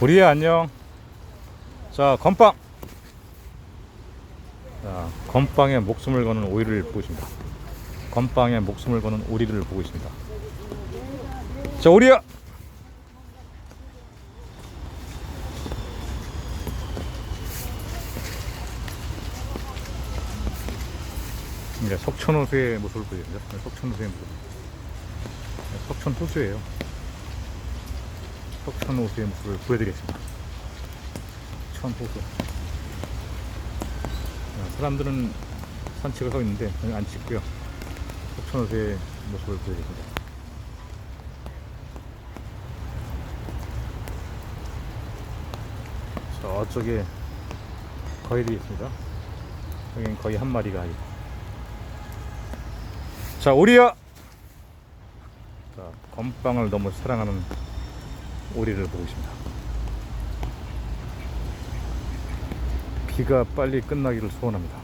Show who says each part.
Speaker 1: 우리야 안녕. 자 건빵. 자 건빵에 목숨을 거는 오리를 보고 있습니다. 건빵에 목숨을 거는 오리를 보고 있습니다. 자 오리야. 이제 석천 호수의 모습을 보여드립니다. 네, 석천 호수의 모습. 네, 석천 호수예요. 석천 호수의 모습을 보여드리겠습니다. 석천 호수. 자, 사람들은 산책을 하고 있는데 저는 안 찍고요. 석천 호수의 모습을 보여드리겠습니다. 저쪽에 거위들이 있습니다. 여기는 거의 한 마리가 아니고. 자, 오리야! 자, 건빵을 너무 사랑하는 오리를 보고 있습니다. 비가 빨리 끝나기를 소원합니다.